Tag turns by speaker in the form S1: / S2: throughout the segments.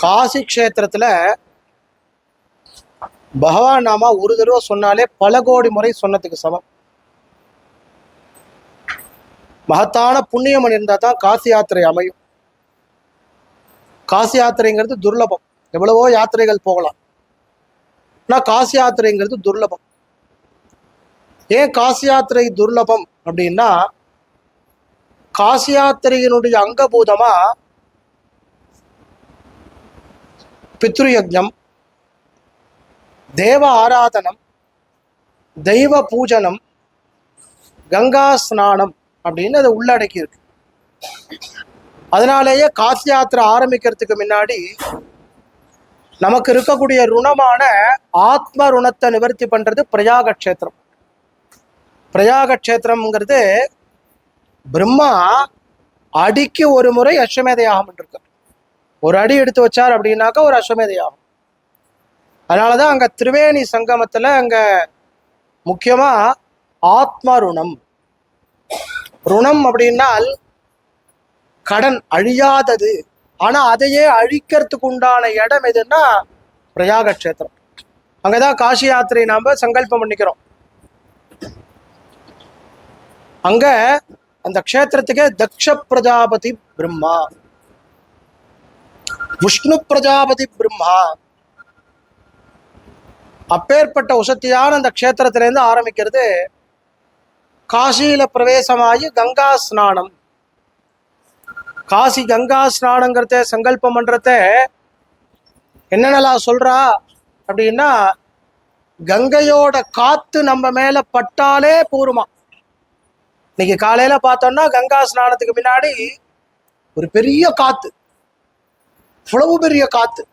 S1: காசி க்ஷேத்திரத்துல பகவான் நாம ஒரு தடவை சொன்னாலே பல கோடி முறை சொன்னதுக்கு சமம். மகத்தான புண்ணியம் இருந்தால் தான் காசி யாத்திரை அமையும். காசி யாத்திரைங்கிறது துர்லபம். எவ்வளவோ யாத்திரைகள் போகலாம். ஆனால் காசி யாத்திரைங்கிறது துர்லபம். ஏன் காசி யாத்திரை துர்லபம் அப்படின்னா காசி யாத்திரையினுடைய அங்கபூதமா பித்ருயஜம் தேவ ஆராதனம் தெய்வ பூஜனம் கங்கா ஸ்நானம் அப்படின்னு அதை உள்ளடக்கி இருக்கு. அதனாலேயே காசி யாத்திரை ஆரம்பிக்கிறதுக்கு முன்னாடி நமக்கு இருக்கக்கூடிய ருணமான ஆத்ம ருணத்தை நிவர்த்தி பண்றது பிரயாக க்ஷேத்திரம். பிரயாக க்ஷேத்திரம்ங்கிறது பிரம்மா அடிக்கு ஒரு முறை அஸ்வமேத யாகம் பண்ணிருக்கார். ஒரு அடி எடுத்து வச்சார் அப்படின்னாக்கா ஒரு அஸ்வமேத அதனால அதனாலதான் அங்க திரிவேணி சங்கமத்துல அங்க முக்கியமா ஆத்ம ருணம். ருணம் அப்படின்னால் கடன் அழியாதது. ஆனா அதையே அழிக்கிறதுக்கு உண்டான இடம் எதுன்னா பிரயாக க்ஷேத்திரம். அங்கதான் காசி யாத்திரை நாம சங்கல்பம் பண்ணிக்கிறோம். அங்க அந்த க்ஷேத்திரத்துக்கே தக்ஷ பிரஜாபதி பிரம்மா. விஷ்ணு பிரஜாபதி பிரம்மா. அப்பேற்பட்ட உசத்தியான அந்த க்ஷேத்திரத்திலேருந்து ஆரம்பிக்கிறது காசியில் பிரவேசமாகி கங்கா ஸ்நானம். காசி கங்கா ஸ்நானங்கிறத சங்கல்பம் பண்ணுறத என்னென்னலாம் சொல்றா அப்படின்னா கங்கையோட காத்து நம்ம மேல பட்டாலே போருமா. இன்னைக்கு காலையில பார்த்தோம்னா கங்கா ஸ்நானத்துக்கு முன்னாடி ஒரு பெரிய காத்து. இவ்வளவு பெரிய காத்து.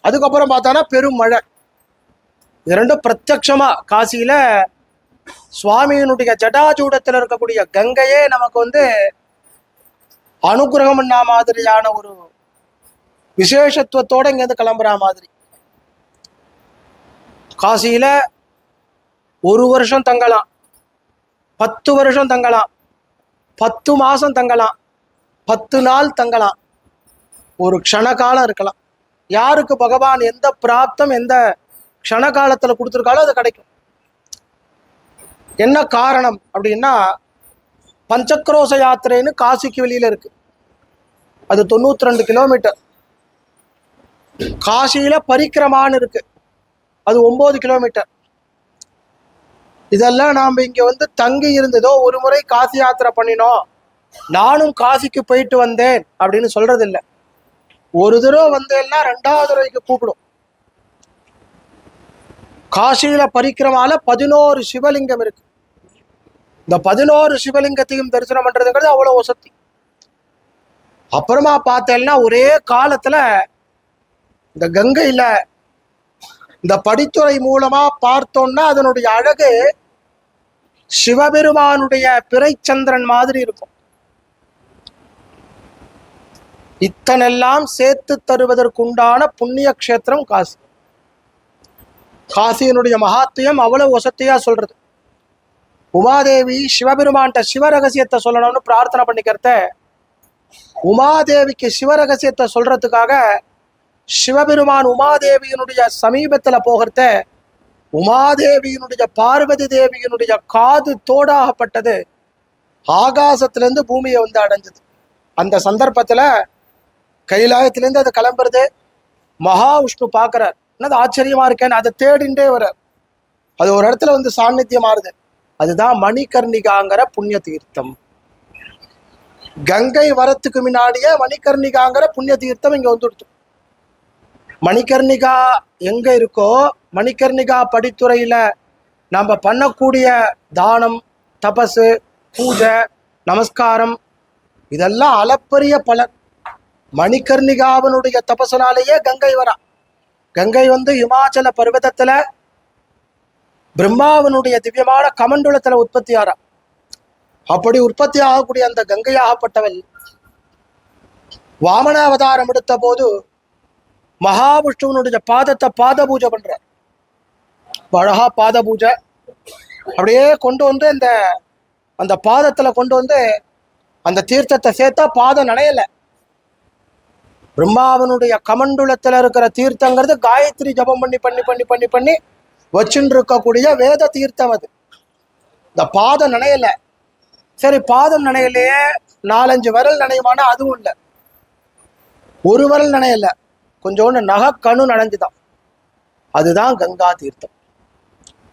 S1: அதுக்கப்புறம் பார்த்தோன்னா பெரும் மழை. இது ரெண்டும் பிரத்யக்ஷமா காசியில சுவாமியினுடைய ஜடாஜூடத்தில் இருக்கக்கூடிய கங்கையே நமக்கு வந்து அனுகிரகம் பண்ணா மாதிரியான ஒரு விசேஷத்துவத்தோட இங்கேருந்து கிளம்புற மாதிரி. காசியில ஒரு வருஷம் தங்கலாம். பத்து வருஷம் தங்கலாம். பத்து மாசம் தங்கலாம். பத்து நாள் தங்கலாம். ஒரு க்ஷணகாலம் இருக்கலாம். யாருக்கு பகவான் எந்த பிராப்தம் எந்த க்ஷணகாலத்தில் கொடுத்துருக்காலோ அது கிடைக்கும். என்ன காரணம் அப்படின்னா பஞ்சக்ரோச யாத்திரைன்னு காசிக்கு வெளியில் இருக்குது அது தொண்ணூற்றி ரெண்டு கிலோமீட்டர். காசியில் பரிக்கிரமான்னு இருக்குது அது ஒம்பது கிலோமீட்டர். இதெல்லாம் நாம் இங்கே வந்து தங்கி இருந்ததோ ஒரு முறை காசி யாத்திரை பண்ணினோம். நானும் காசிக்கு போயிட்டு வந்தேன் அப்படின்னு சொல்கிறதில்லை ஒரு தடவை வந்தேன்னா ரெண்டாவது தடவைக்கு கூப்பிடும். காசியில பரிக்கிரமால பதினோரு சிவலிங்கம் இருக்கு. இந்த பதினோரு சிவலிங்கத்தையும் தரிசனம் பண்றதுங்கிறது அவ்வளவு வசதி. அப்புறமா பார்த்தேன்னா ஒரே காலத்துல இந்த கங்கையில இந்த படித்துறை மூலமா பார்த்தோம்னா அதனுடைய அழகு சிவபெருமானுடைய பிறைச்சந்திரன் மாதிரி இருக்கும். இத்தனெல்லாம் சேர்த்து தருவதற்குண்டான புண்ணிய க்ஷேத்திரம் காசி. காசியினுடைய மகாத்தியம் அவ்வளவு வசதியா சொல்றது. உமாதேவி சிவபெருமான்கிட்ட சிவ ரகசியத்தை சொல்லணும்னு பிரார்த்தனை பண்ணிக்கிறத உமாதேவிக்கு சிவ ரகசியத்தை சொல்றதுக்காக சிவபெருமான் உமாதேவியினுடைய சமீபத்தில் போகிறத உமாதேவியினுடைய பார்வதி தேவியினுடைய காது தோடாகப்பட்டது. ஆகாசத்திலேருந்து பூமியை வந்து அடைஞ்சது. அந்த சந்தர்ப்பத்தில் கைலாயத்திலேருந்து அது கிளம்புறது. மகாவிஷ்ணு பார்க்குறார். என்னது ஆச்சரியமா இருக்கேன்னு அதை தேடிண்டே வர்றார். அது ஒரு இடத்துல வந்து சாநித்தியமாறுது அதுதான் மணிகர்ணிகாங்கிற புண்ணிய தீர்த்தம். கங்கை வரத்துக்கு முன்னாடியே மணிகர்ணிகாங்கிற புண்ணிய தீர்த்தம் இங்கே வந்துடுச்சு மணிகர்ணிகா எங்கே இருக்கோ மணிகர்ணிகா படித்துறையில் நம்ம பண்ணக்கூடிய தானம் தபசு பூஜை நமஸ்காரம் இதெல்லாம் அளப்பரிய பலன். மணிகர்ணிகாவனுடைய தபசுனாலேயே கங்கை வரா. கங்கை வந்து இமாச்சல பர்வதத்துல பிரம்மாவனுடைய திவ்யமான கமண்டலத்துல உற்பத்தி ஆறா. அப்படி உற்பத்தி ஆகக்கூடிய அந்த கங்கையாகப்பட்டவள் வாமன அவதாரம் எடுத்த போது மகாவிஷ்ணுவனுடைய பாதத்தை பாத பூஜை பண்ற அழகா பாத பூஜை அப்படியே கொண்டு வந்து இந்த அந்த பாதத்துல கொண்டு வந்து அந்த தீர்த்தத்தை சேர்த்தா பாதம் நனையலை. பிரம்மாவனுடைய கமண்டுலத்தில் இருக்கிற தீர்த்தங்கிறது காயத்ரி ஜபம் பண்ணி பண்ணி பண்ணி பண்ணி பண்ணி வச்சுட்டு இருக்கக்கூடிய வேத தீர்த்தம் அது. இந்த பாதம் நனையல. சரி பாதம் நனையலையே நாலஞ்சு விரல் நினையுமானா அதுவும் இல்லை. ஒரு விரல் நனையல. கொஞ்சோண்டு நகக்கணு நனைஞ்சுதான். அதுதான் கங்கா தீர்த்தம்.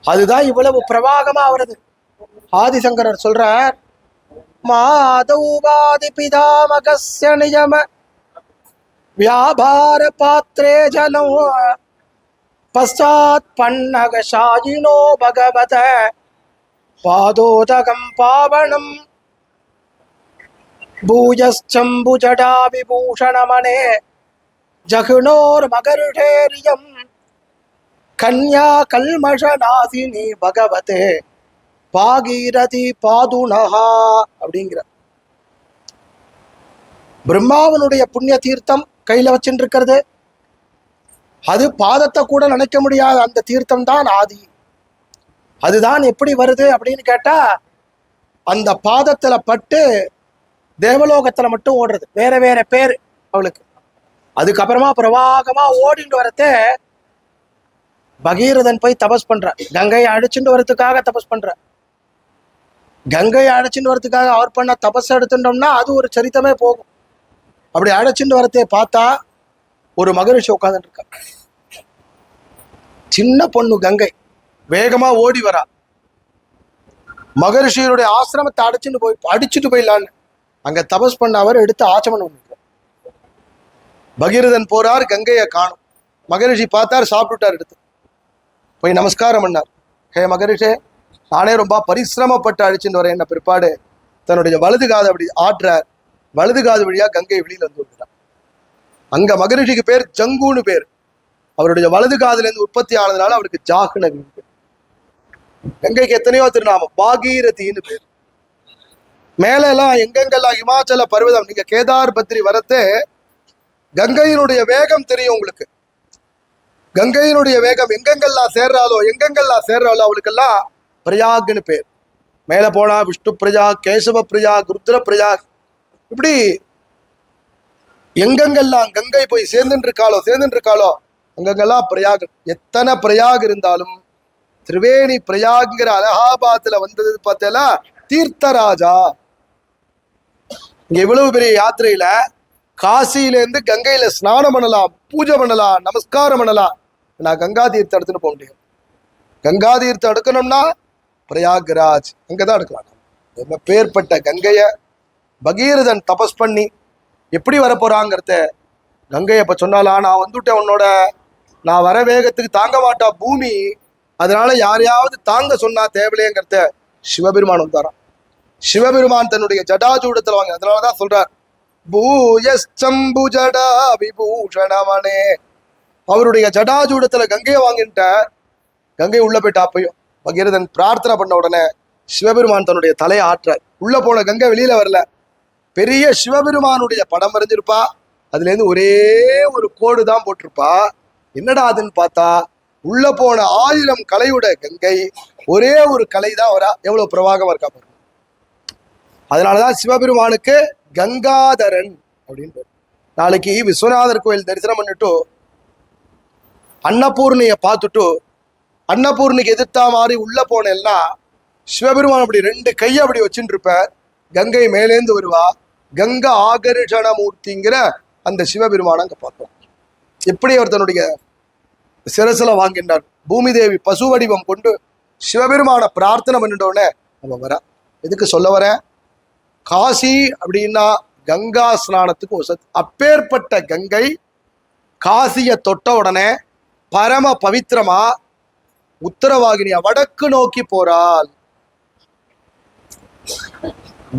S1: அதுதான் இவ்வளவு பிரபாகமாக வருது ஆதிசங்கரர் சொல்றார் மாதௌபாதி பிதாமகசிய நிஜம வியாபார பாத்திரே ஜலம். பశ్చాத் பன்னக பகவத. பாதோதகம் பாவனம். பூயச்சம்புஜடா விபூஷணமனே. ஜகுனோர் மகருஷேரியம் கன்யா கல்மஷநாசினி பகவதே. பாகீரதி பாதுனஹா அப்படிங்கிற. பிரம்மாவனுடைய புண்ணிய தீர்த்தம் கையில வச்சுட்டு இருக்கிறது அது பாதத்தை கூட நினைக்க முடியாத அந்த தீர்த்தம் தான் ஆதி. அதுதான் எப்படி வருது அப்படின்னு கேட்டா அந்த பாதத்துல பட்டு தேவலோகத்துல மட்டும் ஓடுறது. வேற வேற பேர் அவளுக்கு. அதுக்கப்புறமா பிரவாகமா ஓடிட்டு வரத்தே பகீரதன் போய் தபஸ் பண்ற. கங்கையை அடிச்சுட்டு வரதுக்காக தபஸ் பண்ற. கங்கையை அடைச்சிட்டு வரதுக்காக அவர் பண்ண தபஸ் எடுத்துட்டோம்னா அது ஒரு சரித்தமே போகும். அப்படி அடைச்சிட்டு வரத்தையே பார்த்தா ஒரு மகரிஷி உட்காந்துட்டு இருக்கா சின்ன பொண்ணு கங்கை. வேகமா ஓடி வரா. மகரிஷியருடைய ஆசிரமத்தை அடைச்சிட்டு போய் அடிச்சுட்டு போயிடலான்னு. அங்க தபஸ் பண்ண அவர் எடுத்து ஆச்சமனம் பண்ணிருக்கார் பகீரதன் போறார் கங்கையை காணும். மகரிஷி பார்த்தார் சாப்பிட்டுட்டார் எடுத்து. போய் நமஸ்காரம் பண்ணார். ஹே மகரிஷே நானே ரொம்ப பரிசிரமப்பட்டு அழிச்சுட்டு வரேன். என்ன பிற்பாடு தன்னுடைய வலது காதை அப்படி ஆட்டுறார். வலது காது வழியா கங்கை வெளியில வந்து விட்டுட்டான் அங்க மகரிஷிக்கு பேர் ஜங்குன்னு பேர். அவருடைய வலது காதுல இருந்து உற்பத்தி ஆனதுனால அவருக்கு ஜாகுனவின்னு பேர். கங்கைக்கு எத்தனையோ திருநாமம். பாகீரதின்னு பேர். மேல எல்லாம் எங்கெங்கெல்லாம் இமாச்சல பர்வதம் நீங்க கேதார் பத்ரி வரத்தே கங்கையினுடைய வேகம் தெரியும் உங்களுக்கு. கங்கையினுடைய வேகம் எங்கெங்கெல்லாம் சேர்றாலோ எங்கெங்கெல்லாம் சேர்றாலோ அவளுக்கெல்லாம் பிரயாக்னு பேர். மேல போனா விஷ்ணு பிரஜா கேசவ பிரஜா ருத்ர பிரஜா இப்படி எங்கெங்கெல்லாம் கங்கை போய் சேர்ந்துட்டு இருக்காளோ சேர்ந்துட்டு இருக்காளோ அங்கங்கெல்லாம் பிரயாக் எத்தனை பிரயாக் இருந்தாலும் திரிவேணி பிரயாக்ங்கிற அலகாபாத்ல வந்தது பார்த்தா தீர்த்தராஜா. இங்க இவ்வளவு பெரிய யாத்திரையில காசியில இருந்து கங்கையில ஸ்நானம் பண்ணலாம் பூஜை பண்ணலாம் நமஸ்காரம் பண்ணலாம். நான் கங்கா தீர்த்தம் எடுத்துன்னு போக முடியும். கங்கா தீர்த்தம் எடுக்கணும்னா பிரயாக்ராஜ் அங்கதான் எடுக்கலாம். ரொம்ப பேர்பட்ட கங்கையை பகீரதன் தபஸ் பண்ணி எப்படி வரப்போறாங்கிறத கங்கையை அப்போ சொன்னாலா நான் வந்துட்டேன் உன்னோட. நான் வர வேகத்துக்கு தாங்க மாட்டா பூமி. அதனால யாரையாவது தாங்க சொன்னா தேவலையேங்கிறத சிவபெருமான் வந்தாராம். சிவபெருமான் தன்னுடைய ஜடாஜூடத்துல வாங்க அதனாலதான் சொல்றார் பூயச்சம்பு ஜடா விபூஷணவனே அவருடைய ஜடாஜூடத்துல கங்கையை வாங்கிட்ட கங்கை உள்ள போயிட்டா அப்பயும் பகீரதன் பிரார்த்தனை பண்ண உடனே சிவபெருமான் தன்னுடைய தலையை ஆற்றார். உள்ள போன கங்கை வெளியில வரல. பெரிய சிவபெருமானுடைய படம் வரைஞ்சிருப்பா. அதுல இருந்து ஒரே ஒரு கோடு தான் போட்டிருப்பா. என்னடா அதுன்னு பார்த்தா உள்ள போன ஆயிரம் கலையுட கங்கை ஒரே ஒரு கலை தான் வரா. எவ்வளவு பிரவாகமா இருக்கா பாருங்க. அதனாலதான் சிவபெருமானுக்கு கங்காதரன் அப்படின்னு நாளைக்கு விஸ்வநாதர் கோயில் தரிசனம் பண்ணிட்டு அன்னபூர்ணிய பார்த்துட்டு அன்னபூர்ணிக்கு எதிர்த்தா மாதிரி உள்ள போனேன்னா சிவபெருமான் அப்படி ரெண்டு கையை அப்படி வச்சுட்டு இருப்பேன் கங்கை மேலேந்து வருவா. கங்கா ஆகர்ஷணமூர்த்திங்கிற அந்த சிவபெருமானை அங்க பார்த்தோம். எப்படி அவர் தன்னுடைய சிரசில் வாங்கினார் பூமி தேவி பசு வடிவம் கொண்டு சிவபெருமான பிரார்த்தனை பண்ணிட்டோடனே நம்ம வர. எதுக்கு சொல்ல வரேன் காசி அப்படின்னா கங்கா ஸ்நானத்துக்கு வசதி அப்பேற்பட்ட கங்கை காசியை தொட்ட உடனே பரம பவித்திரமா உத்தரவாகினியா? வடக்கு நோக்கி போறாள்.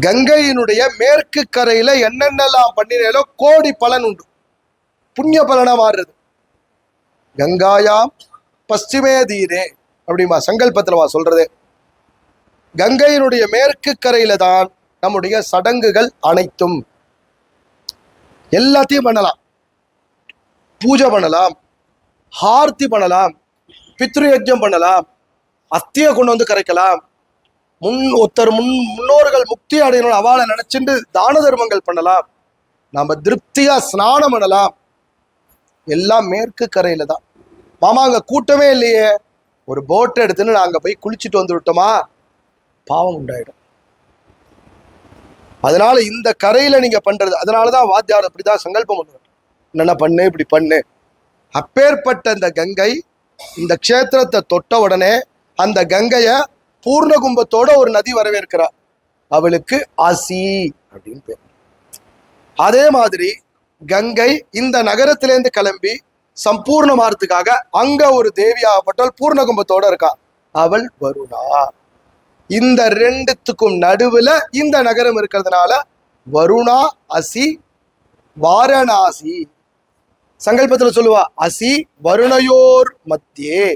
S1: கங்கையினுடைய மேற்கு கரையில என்னென்னலாம் பண்ணினாலோ கோடி பலன் உண்டு. புண்ணிய பலனா மாறுறது. கங்காயாம் பশ্চিமே தீரே அப்படிமா சங்கல்பத்துல சொல்றது. கங்கையினுடைய மேற்கு கரையில தான் நம்முடைய சடங்குகள் அனைத்தும். எல்லாத்தையும் பண்ணலாம். பூஜை பண்ணலாம். ஹார்த்தி பண்ணலாம். பித்ருயஜ்யம் பண்ணலாம். அத்தியை கொண்டு வந்து கரைக்கலாம். முன் ஒருத்தர் முன் முன்னோர்கள் முக்தி அடையணும் அவளை நினைச்சுட்டு தான தர்மங்கள் பண்ணலாம்.
S2: நாம திருப்தியா ஸ்நானம் பண்ணலாம். எல்லாம் மேற்கு கரையில தான். மாமா அங்க கூட்டமே இல்லையே. ஒரு போட் எடுத்துன்னு நாங்க போய் குளிச்சுட்டு வந்து விட்டோமா? பாவம் உண்டாயிடும். அதனால இந்த கரையில நீங்க பண்றது அதனாலதான் வாத்தியார் அப்படிதான் சங்கல்பம் பண்ணுவார். என்னென்ன பண்ணு இப்படி பண்ணு. அப்பேற்பட்ட இந்த கங்கை இந்த க்ஷேத்திரத்தை தொட்ட உடனே அந்த கங்கையை பூர்ண கும்பத்தோட ஒரு நதி வரவேற்கிறா. அவளுக்கு அசி அப்படின்னு பேர். அதே மாதிரி கங்கை இந்த நகரத்திலேருந்து கிளம்பி சம்பூர்ணமாறதுக்காக அங்க ஒரு தேவியாகப்பட்டால் பூர்ண கும்பத்தோட இருக்கா. அவள் வருணா. இந்த ரெண்டுத்துக்கும் நடுவுல இந்த நகரம் இருக்கிறதுனால வருணா அசி வாரணாசி. சங்கல்பத்துல சொல்லுவா அசி வருணையோர் மத்தியே.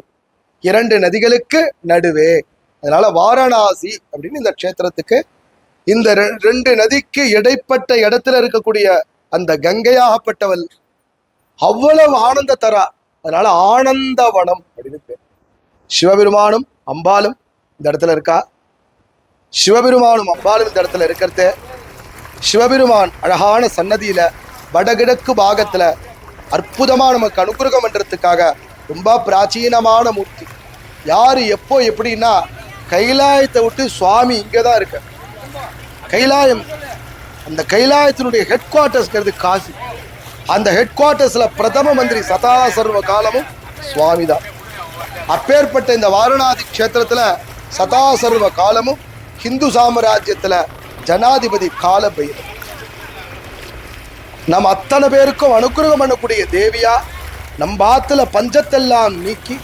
S2: இரண்டு நதிகளுக்கு நடுவே. அதனால வாரணாசி அப்படின்னு இந்த க்ஷேத்திரத்துக்கு இந்த ரெண்டு நதிக்கு இடைப்பட்ட இடத்துல இருக்கக்கூடிய அந்த கங்கையாகப்பட்டவள் அவ்வளவு ஆனந்த தரா அதனால ஆனந்தவனம் அப்படின்னு பேர். சிவபெருமானும் அம்பாலும் இந்த இடத்துல இருக்கா? சிவபெருமானும் அம்பாலும் இந்த இடத்துல இருக்கிறது. சிவபெருமான் அழகான சன்னதியில வடகிழக்கு பாகத்துல அற்புதமா நமக்கு அனுகிரகம் பண்றதுக்காக ரொம்ப பிராச்சீனமான மூர்த்தி. யாரு எப்போ எப்படின்னா கைலாயத்தை விட்டு சுவாமி இங்கே தான் இருக்க கைலாயம் அந்த கைலாயத்தினுடைய ஹெட் குவார்ட்டர்ஸ்ங்கிறது காசி. அந்த ஹெட் குவார்ட்டர்ஸில் பிரதம மந்திரி சதா சர்வ காலமும் சுவாமி தான். அப்பேற்பட்ட இந்த வாரணாதி க்ஷேத்திரத்தில் சதா சர்வ காலமும் ஹிந்து சாம்ராஜ்யத்தில் ஜனாதிபதி கால பைரவர் நம்ம அத்தனை பேருக்கும் அனுகிரகம் பண்ணக்கூடிய தேவியா நம் ஆத்துல பஞ்சத்தெல்லாம் நீக்கி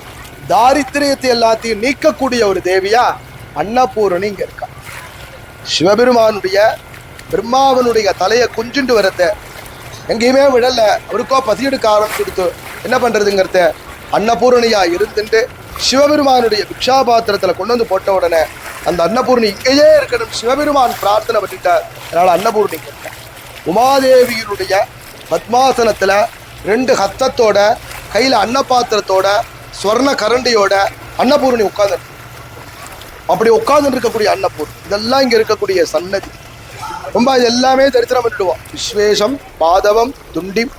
S2: தாரித்திரியத்தை எல்லாத்தையும் நீக்கக்கூடிய ஒரு தேவியா அன்னபூரணி இங்க இருக்கா. சிவபெருமானுடைய பிரம்மாவனுடைய தலையை குஞ்சுண்டு வரத எங்கேயுமே விடல. அவருக்கோ பசியெடுக்க ஆரம்பிச்சுடுத்து. என்ன பண்றதுங்கிறத அன்னபூரணியா இருந்துட்டு சிவபெருமானுடைய பிக்ஷாபாத்திரத்துல கொண்டு வந்து போட்ட உடனே அந்த அன்னபூர்ணி இங்கேயே இருக்கணும். சிவபெருமான் பிரார்த்தனை பண்ணிட்டார் அதனால அன்னபூர்ணி இங்க உமாதேவியினுடைய பத்மாசனத்துல ரெண்டு ஹத்தத்தோட கையில அன்னபாத்திரத்தோட ஸ்வர்ண கரண்டியோட அன்னபூரணி உட்கார்ந்து அப்படி உட்கார்ந்து இருக்கக்கூடிய அன்னபூர் இதெல்லாம் இங்கே இருக்கக்கூடிய சன்னதி. ரொம்ப இது எல்லாமே தரிசனம் பண்ணிடுவோம். விஸ்வேஷம் பாதவம் துண்டிம்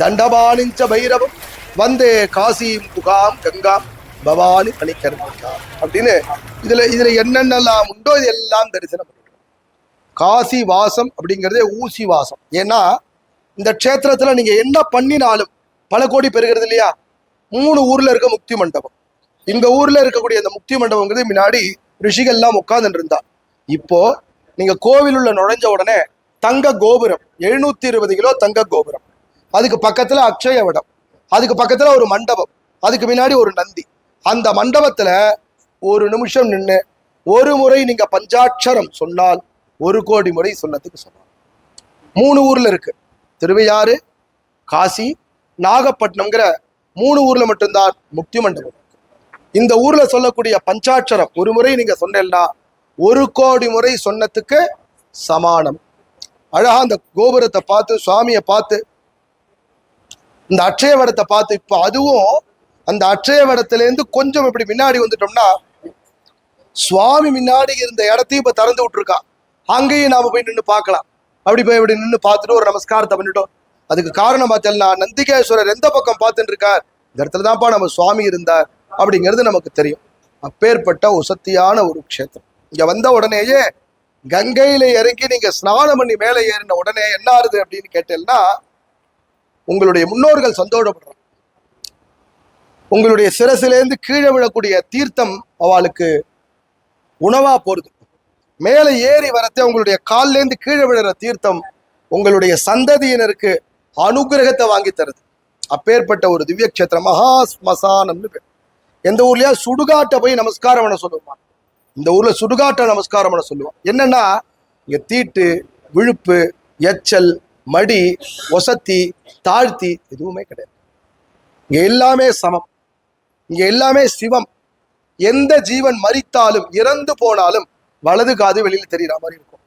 S2: தண்டபாணிஞ்ச பைரவம் வந்தே காசிம் புகாம் கங்காம் பவானி பணிக்கர்மிகா அப்படின்னு இதில் இதில் என்னென்னலாம் உண்டோ இது எல்லாம் தரிசனம் பண்ணிடுவோம். காசி வாசம் அப்படிங்கிறதே ஊசி வாசம். ஏன்னா இந்த க்ஷேத்திரத்தில் நீங்கள் என்ன பண்ணினாலும் பல கோடி பெறுகிறது இல்லையா? மூணு ஊர்ல இருக்க முக்தி மண்டபம். இந்த ஊர்ல இருக்கக்கூடிய அந்த முக்தி மண்டபங்கிறது முன்னாடி ரிஷிகள்லாம் உட்கார்ந்துட்டு இருந்தா இப்போ நீங்க கோவில் உள்ள நுழைஞ்ச உடனே தங்க கோபுரம் எழுநூத்தி இருபது கிலோ தங்க கோபுரம். அதுக்கு பக்கத்துல அக்ஷயவடம் அதுக்கு பக்கத்துல ஒரு மண்டபம் அதுக்கு முன்னாடி ஒரு நந்தி. அந்த மண்டபத்துல ஒரு நிமிஷம் நின்று ஒரு முறை நீங்க பஞ்சாட்சரம் சொன்னால் ஒரு கோடி முறை சொன்னதுக்கு சொன்னார் மூணு ஊர்ல இருக்கு. திருவையாறு காசி நாகப்பட்டினம்ங்கிற மூணு ஊர்ல மட்டும்தான் முக்தி மண்டபம் இந்த ஊர்ல சொல்லக்கூடிய பஞ்சாட்சரம் ஒரு முறை நீங்க சொன்னேன்னா ஒரு கோடி முறை சொன்னதுக்கு சமானம். அழகா அந்த கோபுரத்தை பார்த்து சுவாமியை பார்த்து இந்த அட்சயவடத்தை பார்த்து இப்போ அதுவும் அந்த அட்சயவடத்திலேருந்து கொஞ்சம் இப்படி முன்னாடி வந்துட்டோம்னா சுவாமி முன்னாடி இருந்த இடத்தையும் இப்ப திறந்து விட்டுருக்கான். அங்கேயும் நாம போய் நின்று பார்க்கலாம். அப்படி போய் இப்படி நின்று பார்த்துட்டு ஒரு நமஸ்காரத்தை பண்ணிட்டோம். அதுக்கு காரணம் பார்த்தேன்னா நந்திகேஸ்வரர் எந்த பக்கம் பார்த்துட்டு இருக்கார் இந்த இடத்துல தான்ப்பா நம்ம சுவாமி இருந்தார் அப்படிங்கிறது நமக்கு தெரியும். அப்பேற்பட்ட உசத்தியான ஒரு க்ஷேத்திரம். இங்கே வந்த உடனேயே கங்கையில இறங்கி நீங்க ஸ்நானம் பண்ணி மேலே ஏறின உடனே என்ன ஆறுது அப்படின்னு கேட்டேன்னா உங்களுடைய முன்னோர்கள் சந்தோஷப்படுறாங்க. உங்களுடைய சிரசிலேருந்து கீழே விழக்கூடிய தீர்த்தம் அவளுக்கு உணவா போறது மேலே ஏறி வரத்தே உங்களுடைய கால்லேருந்து கீழே விழுற தீர்த்தம் உங்களுடைய சந்ததியினருக்கு அனுகிரகத்தை வாங்கி தருது. அப்பேற்பட்ட ஒரு திவ்ய கஷேத்திரம் மகா ஸ்மசானம்னு பேர். எந்த ஊர்லயா? சுடுகாட்டை போய் நமஸ்காரம் பண்ண சொல்லுவான். இந்த ஊர்ல சுடுகாட்டை நமஸ்காரம் பண்ண சொல்லுவான். என்னன்னா இங்க தீட்டு விழுப்பு எச்சல் மடி ஒசத்தி தாழ்த்தி எதுவுமே கிடையாது. இங்க எல்லாமே சமம். இங்க எல்லாமே சிவம். எந்த ஜீவன் மறித்தாலும் இறந்து போனாலும் வலது காது வெளியில் தெரியற மாதிரி இருக்கும்.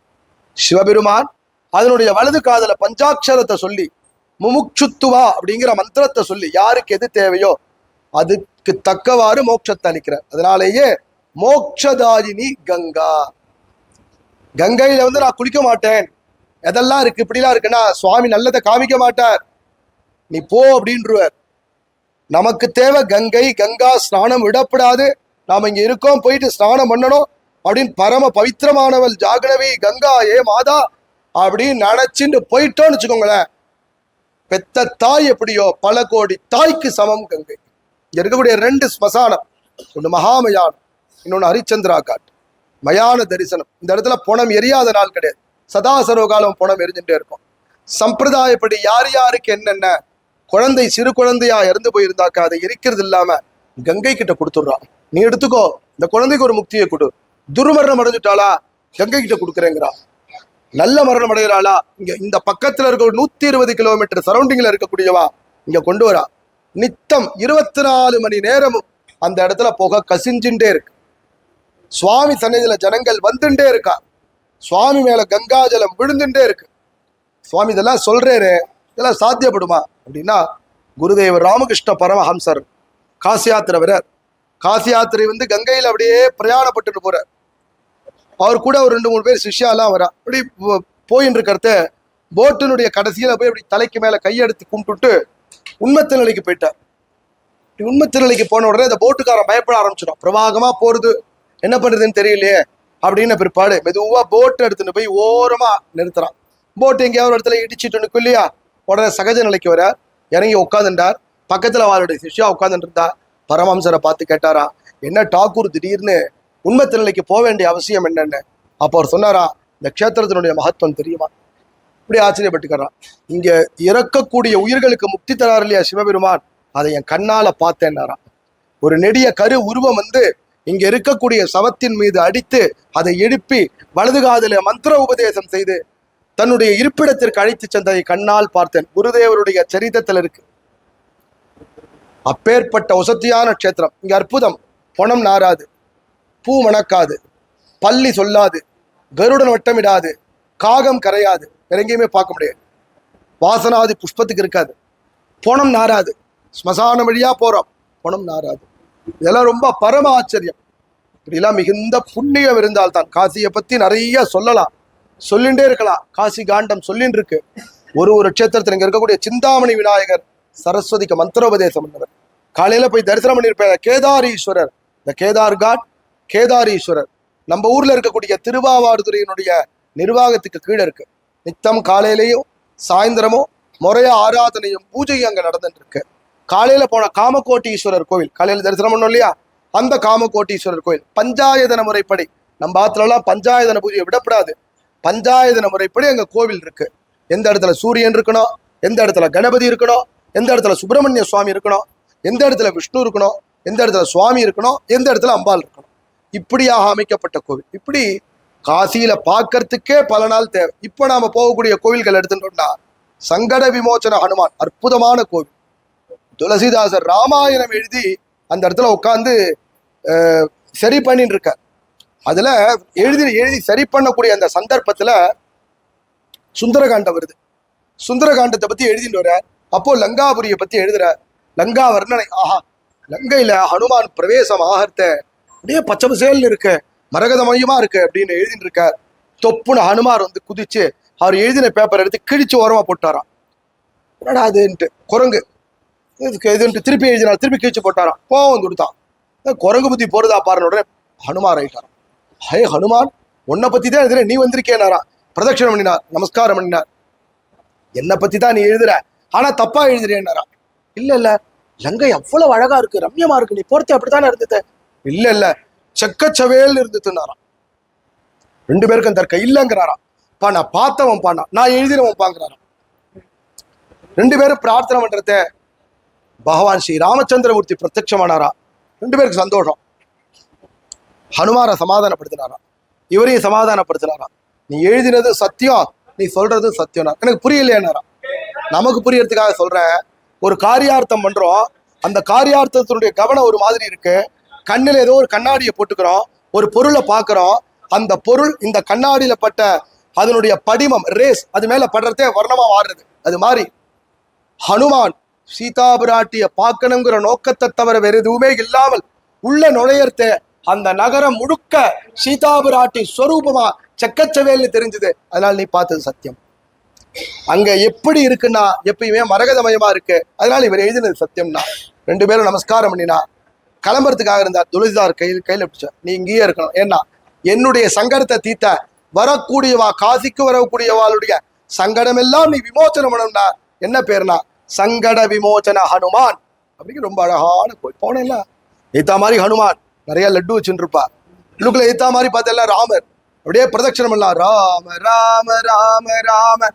S2: சிவபெருமான் அதனுடைய வலது காதல பஞ்சாட்சரத்தை சொல்லி முமுட்சுத்துவா அப்படிங்கிற மந்திரத்தை சொல்லி யாருக்கு எது தேவையோ அதுக்கு தக்கவாறு மோட்சத்தை அளிக்கிறார். அதனாலேயே மோக்ஷதாயினி கங்கா. கங்கையில வந்து நான் குளிக்க மாட்டேன். எதெல்லாம் இருக்கு? இப்படிலாம் இருக்குன்னா சுவாமி நல்லதை காமிக்க மாட்டார். நீ போ அப்படின்றவர். நமக்கு தேவை கங்கை கங்கா ஸ்நானம் விடப்படாது. நாம் இங்கே இருக்கோம் போயிட்டு ஸ்நானம் பண்ணணும் அப்படின்னு பரம பவித்திரமானவள் ஜாகனவி கங்கா ஏ மாதா அப்படின்னு நினச்சிட்டு போயிட்டோம்னு வச்சுக்கோங்களேன். பெத்த தாய் எப்படியோ பல கோடி தாய்க்கு சமம் கங்கை. இங்க இருக்கக்கூடிய ரெண்டு ஸ்மசானம் ஒன்று மகாமயானம் இன்னொன்று ஹரிச்சந்திரா காட் மயான தரிசனம். இந்த இடத்துல பணம் எரியாத நாள் கிடையாது. சதா சர்வகாலம் பணம் எரிஞ்சுட்டே இருக்கும். சம்பிரதாயப்படி யார் யாருக்கு என்னென்ன குழந்தை சிறு குழந்தையா இறந்து போயிருந்தாக்கா அதை எரிக்கிறது இல்லாம கங்கை கிட்ட கொடுத்துடுறான். நீ எடுத்துக்கோ இந்த குழந்தைக்கு ஒரு முக்தியை கொடு. துர்மரணம் அடைஞ்சிட்டாளா கங்கை கிட்ட கொடுக்குறேங்கிறான். நல்ல மரணம் அடைகிறாளா? இங்க இந்த பக்கத்துல இருக்க ஒரு நூத்தி இருபது கிலோமீட்டர் சரௌண்டிங்ல இருக்கக்கூடியவா? இங்க கொண்டு வரா. நித்தம் இருபத்தி நாலு மணி நேரமும் அந்த இடத்துல புகை கசிஞ்சுட்டே இருக்கு. சுவாமி சன்னதியில ஜனங்கள் வந்துட்டே இருக்கா. சுவாமி மேல கங்காஜலம் விழுந்துட்டே இருக்கு. சுவாமி இதெல்லாம் சொல்றேரு இதெல்லாம் சாத்தியப்படுமா? அப்படின்னா குருதேவர் ராமகிருஷ்ண பரமஹம்சர் காசி யாத்திரை வரார் காசி யாத்திரை வந்து கங்கையில் அப்படியே பிரயாணப்பட்டுட்டு போறார். அவர் கூட ஒரு ரெண்டு மூணு பேர் சிஷ்யாலாம் வரா. அப்படி போயின்னு இருக்கிறத போட்டினுடைய கடைசியில போய் அப்படி தலைக்கு மேல கையெடுத்து கும்பிட்டுட்டு உண்மத்த நிலைக்கு போயிட்டார். இப்படி உண்மத்த நிலைக்கு போன உடனே இந்த போட்டுக்காரன் பயப்பட ஆரம்பிச்சிடும் பிரவாகமாக போறது என்ன பண்றதுன்னு தெரியலையே அப்படின்னு பிற்பாடு மெதுவாக போட்டை எடுத்துன்னு போய் ஓரமா நிறுத்துறான். போட்டு எங்கேயாவது ஒரு இடத்துல இடிச்சிட்டு நிற்கும் இல்லையா? உடனே சகஜ நிலைக்கு வர இறங்கி உட்காந்துட்டார் பக்கத்துல அவருடைய சிஷ்யா உட்காந்துட்டு இருந்தா பரமஹம்சரை பார்த்து கேட்டாரா என்ன டாக்கூர் திடீர்னு உண்மத்த நிலைக்கு போக வேண்டிய அவசியம் என்னன்னு? அப்போ அவர் சொன்னாரா இந்த க்ஷேத்திரத்தினுடைய மகத்துவம் தெரியுமா? இப்படி ஆச்சரியப்பட்டுக்கிறான் இங்கே இறக்கக்கூடிய உயிர்களுக்கு முக்தி தரார் இல்லையா சிவபெருமான்? அதை என் கண்ணால் பார்த்தேன்னாராம். ஒரு நெடிய கரு உருவம் வந்து இங்க இருக்கக்கூடிய சவத்தின் மீது அடித்து அதை எழுப்பி வலது காதில மந்திர உபதேசம் செய்து தன்னுடைய இருப்பிடத்திற்கு அழைத்து சென்றதை கண்ணால் பார்த்தேன். குருதேவருடைய சரிதத்தில் இருக்கு. அப்பேற்பட்ட ஒசத்தியான க்ஷேத்திரம். இங்க அற்புதம். பொணம் நாராது. பூ மணக்காது. பள்ளி சொல்லாது. கருடன் வட்டமிடாது. காகம் கரையாது. வேற எங்கேயுமே பார்க்க முடியாது. வாசனாதி புஷ்பத்துக்கு இருக்காது. பொணம் நாராது. ஸ்மசானம் வழியா போறோம். பொணம் நாராது. இதெல்லாம் ரொம்ப பரம ஆச்சரியம். இப்படிலாம் மிகுந்த புண்ணியம் இருந்தால்தான். காசியை பத்தி நிறைய சொல்லலாம். சொல்லிகிட்டே இருக்கலாம். காசி காண்டம் சொல்லின்னு இருக்கு ஒரு ஒரு க்ஷேத்திரத்தில் இங்க இருக்கக்கூடிய சிந்தாமணி விநாயகர் சரஸ்வதிக்கு மந்திரோபதேசம் பண்ணவர். காலையில போய் தரிசனம் பண்ணியிருப்பேன் கேதாரீஸ்வரர். இந்த கேதார் காட் கேதாரீஸ்வரர். நம்ம ஊர்ல இருக்கக்கூடிய திருவாவாடுதுறையினுடைய நிர்வாகத்துக்கு கீழே இருக்கு. நித்தம் காலையிலையும் சாயந்தரமும் முறைய ஆராதனையும் பூஜையும் அங்க நடந்துட்டு இருக்கு காலையில போன காமகோட்டீஸ்வரர் கோவில் காலையில தரிசனம் பண்ணோம் இல்லையா? அந்த காமகோட்டீஸ்வரர் கோவில் பஞ்சாயதன முறைப்படி. நம்ம ஆத்துலலாம் பஞ்சாயதன பூஜையை விடப்படாது. பஞ்சாயதன முறைப்படி அங்க கோவில் இருக்கு. எந்த இடத்துல சூரியன் இருக்கணும் எந்த இடத்துல கணபதி இருக்கணும் எந்த இடத்துல சுப்பிரமணிய சுவாமி இருக்கணும் எந்த இடத்துல விஷ்ணு இருக்கணும் எந்த இடத்துல சுவாமி இருக்கணும் எந்த இடத்துல அம்பாள் இருக்கணும். இப்படியாக அமைக்கப்பட்ட கோவில். இப்படி காசியில பார்க்கறதுக்கே பல நாள் தேவை. இப்போ நாம போகக்கூடிய கோவில்கள் எடுத்துட்டோம்னா சங்கட விமோச்சன ஹனுமான் அற்புதமான கோவில். துளசிதாசர் ராமாயணம் எழுதி அந்த இடத்துல உட்காந்து சரி பண்ணிட்டு இருக்கார். அதுல எழுதி எழுதி சரி பண்ணக்கூடிய அந்த சந்தர்ப்பத்துல சுந்தரகாண்டம் வருது. சுந்தரகாண்டத்தை பத்தி எழுதிட்டு வர அப்போ லங்காபுரியை பத்தி எழுதுற லங்கா வர்ணனை ஆஹா லங்கையில ஹனுமான் பிரவேசம் ஆகிறத அப்படியே பச்சை பசேல்னு இருக்கு. மரகதமயமா இருக்கு அப்படின்னு எழுதிட்டு இருக்கார் தொப்புன ஹனுமார் வந்து குதிச்சு அவர் எழுதின பேப்பர் எடுத்து கிழிச்சு ஓரமா போட்டாராம். என்னடா அதுன்ட்டு குரங்கு. இதுக்கு இதுன்ட்டு திருப்பி எழுதினார் திருப்பி கிழிச்சு போட்டாராம். கோவம் வந்து கொடுத்தான். குரங்கு புத்தி போறதா பாருன உடனே ஹனுமார் ஆயிட்டாராம். ஹே ஹனுமான் உன்னை பத்தி தான் எழுதுற நீ வந்திருக்கேனாரா பிரதட்சணம் பண்ணினார் நமஸ்காரம் பண்ணினார். என்னை பத்தி தான் நீ எழுதுற? ஆனா தப்பா எழுதுறேன்னாரா இல்ல இல்ல லங்கை அவ்வளவு அழகா இருக்கு ரம்யமா இருக்கு நீ போர்த்தி அப்படித்தானே இருந்தது இல்ல இல்ல செக்கச்சவேல் இருந்துச்சுன்னாராம் ரெண்டு பேருக்கும் தர்க்க இல்லைங்கிறாராம். பா நான் பார்த்தவன் பாண்ணா நான் எழுதினவன் பாங்கிறாராம். ரெண்டு பேரும் பிரார்த்தனை பண்றத பகவான் ஸ்ரீ ராமச்சந்திரமூர்த்தி பிரத்யட்சமானாரா ரெண்டு பேருக்கு சந்தோஷம். ஹனுமாரை சமாதானப்படுத்தினாரா இவரையும் சமாதானப்படுத்தினாராம். நீ எழுதினது சத்தியம் நீ சொல்றது சத்தியம் எனக்கு புரியலையானாரா நமக்கு புரியறதுக்காக சொல்றேன். ஒரு காரியார்த்தம் பண்றோம். அந்த காரியார்த்தத்தினுடைய கவனம் ஒரு மாதிரி இருக்கு. கண்ணில் ஏதோ ஒரு கண்ணாடியை போட்டுக்கிறோம் ஒரு பொருளை பார்க்குறோம் அந்த பொருள் இந்த கண்ணாடியில் பட்ட அதனுடைய படிமம் ரேஸ் அது மேலே படுறதே வர்ணமாக மாறுறது. அது மாதிரி ஹனுமான் சீதா பிராட்டியை பார்க்கணுங்கிற நோக்கத்தை தவிர வேறு எதுவுமே இல்லாமல் உள்ள நுழையறத அந்த நகரம் முழுக்க சீதா பிராட்டி ஸ்வரூபமா செக்கச்சவேல்னு தெரிஞ்சது. அதனால நீ பார்த்தது சத்தியம். அங்க எப்படி இருக்குன்னா எப்பயுமே மரகதமயமா இருக்கு. அதனால இவர் எழுதினது சத்தியம்னா. ரெண்டு பேரும் நமஸ்காரம் பண்ணினா கிளம்புறதுக்காக இருந்தார் துளசிதார் கையில் கையில பிடிச்சார் நீ இங்கேயே இருக்கணும். ஏன்னா என்னுடைய சங்கடத்தை தீத்த வரக்கூடியவா காசிக்கு வரக்கூடியவாளுடைய சங்கடம் எல்லாம் நீ விமோச்சனம் பண்ணணும்னா என்ன பேர்னா சங்கட விமோச்சன ஹனுமான். அப்படின்னு ரொம்ப அழகான கோயில் போனேன்ல. ஏத்தா மாதிரி ஹனுமான் நிறைய லட்டு வச்சுருப்பா உள்ளுக்குள்ள ஏத்தா மாதிரி பார்த்தல ராமர். அப்படியே பிரதட்சணம் பண்ணலாம். ராம ராம ராம ராம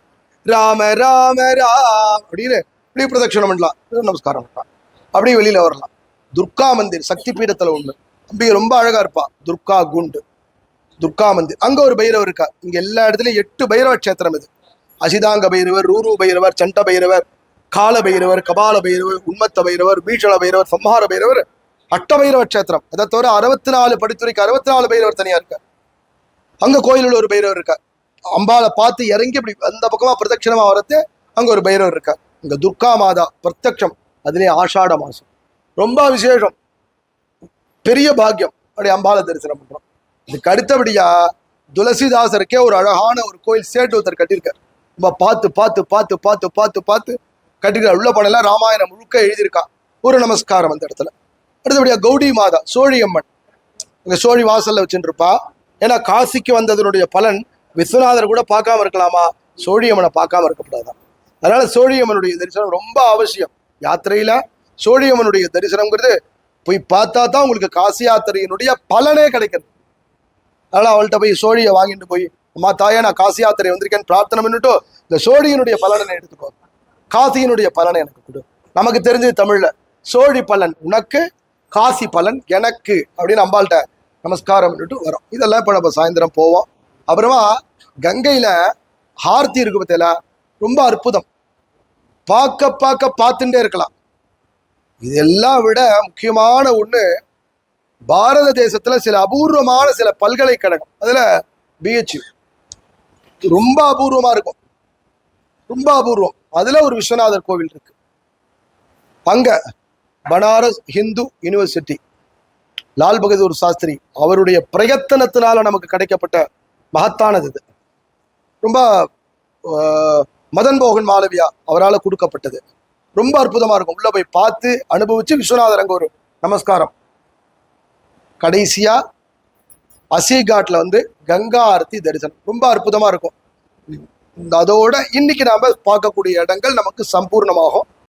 S2: ராம ராம ராம் அப்படின்னு இப்படி பிரதட்சணம் பண்ணலாம். நமஸ்காரம் பண்ணலாம் அப்படியே வெளியில வரலாம். துர்கா மந்திர் சக்தி பீடத்துல ஒண்ணு. அம்பிகை ரொம்ப அழகா இருப்பா. துர்கா குண்டு. துர்கா மந்திர். அங்க ஒரு பைரவர் இருக்கா? இங்க எல்லா இடத்துலயும் எட்டு பைரவ கஷேத்திரம் இது. அசிதாங்க பைரவர் ரூரு பைரவர் சண்ட பைரவர் கால பைரவர் கபால பைரவர் உண்மத்த பைரவர் பீஷண பைரவர் சம்ஹார பைரவர் அட்ட பைரவ கஷேத்திரம். அதை தவிர அறுபத்தி நாலு படித்துறைக்கு அறுபத்தி நாலு பைரவர் தனியா இருக்க? அங்க கோயிலுள்ள ஒரு பைரவர் இருக்கா? அம்பாவை பார்த்து இறங்கி இப்படி அந்த பக்கமா பிரதட்சிணமா வரது அங்க ஒரு பைரவர் இருக்கா? இங்க துர்கா மாதா பிரத்யக்ஷம். அதுலேயே ஆஷாட மாசம். ரொம்ப விசேஷம். பெரிய பாக்கியம். அப்படி அம்பாலை தரிசனம் பண்றோம். இதுக்கு அடுத்தபடியா துளசிதாசருக்கே ஒரு அழகான ஒரு கோயில் சேட்டு ஒருத்தர் கட்டியிருக்கார். ரொம்ப பார்த்து பார்த்து பார்த்து பார்த்து பார்த்து பார்த்து கட்டிருக்கார். உள்ள போனெல்லாம் ராமாயணம் முழுக்க எழுதியிருக்கா ஒரு நமஸ்காரம் அந்த இடத்துல. அடுத்தபடியா கௌடி மாதா சோழியம்மன். இங்க சோழி வாசல்ல வச்சுருப்பா. ஏன்னா காசிக்கு வந்ததனுடைய பலன் விஸ்வநாதர் கூட பார்க்காம இருக்கலாமா? சோழியம்மனை பார்க்காம இருக்கக்கூடாதான் அதனால சோழியம்மனுடைய தரிசனம் ரொம்ப அவசியம். யாத்திரையில சோழியம்மனுடைய தரிசனம்ங்கிறது போய் பார்த்தா தான் உங்களுக்கு காசி யாத்திரையினுடைய பலனே கிடைக்கிறது. அதனால் அவள்கிட்ட போய் சோழியை வாங்கிட்டு போய் அம்மா தாயே நான் காசி யாத்திரை வந்திருக்கேன்னு பிரார்த்தனை பண்ணிட்டு இந்த சோழியினுடைய பலனை எடுத்துக்கோ. காசியினுடைய பலனை எனக்கு கொடு. நமக்கு தெரிஞ்சது தமிழ்ல சோழி பலன் உனக்கு காசி பலன் எனக்கு. அப்படின்னு அம்பாள்கிட்ட நமஸ்காரம் பண்ணிட்டு வரோம். இதெல்லாம் இப்போ நம்ம சாயந்தரம் போவோம். அப்புறமா கங்கையில் ஹார்த்தி இருக்கு பார்த்தீங்களா ரொம்ப அற்புதம். பார்க்க பார்க்க பார்த்துட்டே இருக்கலாம். இதெல்லாம் விட முக்கியமான ஒண்ணு பாரத தேசத்துல சில அபூர்வமான சில பல்கலைக்கழகம். அதுல பிஹெச் ரொம்ப அபூர்வமா இருக்கும். ரொம்ப அபூர்வம். அதுல ஒரு விஸ்வநாதர் கோவில் இருக்கு. அங்க பனாரஸ் ஹிந்து யூனிவர்சிட்டி லால் பகதூர் சாஸ்திரி அவருடைய பிரயத்தனத்தினால நமக்கு கிடைக்கப்பட்ட மகத்தானது இது. ரொம்ப மதன் மோகன் மாளவியா அவரால் கொடுக்கப்பட்டது. ரொம்ப அற்புதமாக இருக்கும். உள்ளே போய் பார்த்து அனுபவித்து விஸ்வநாதர் அங்கே ஒரு நமஸ்காரம். கடைசியாக அசிகாட்டில் வந்து கங்கா ஆரத்தி தரிசனம். ரொம்ப அற்புதமாக இருக்கும். இந்த அதோட இன்னைக்கு நாம் பார்க்கக்கூடிய இடங்கள் நமக்கு சம்பூர்ணமாகும்.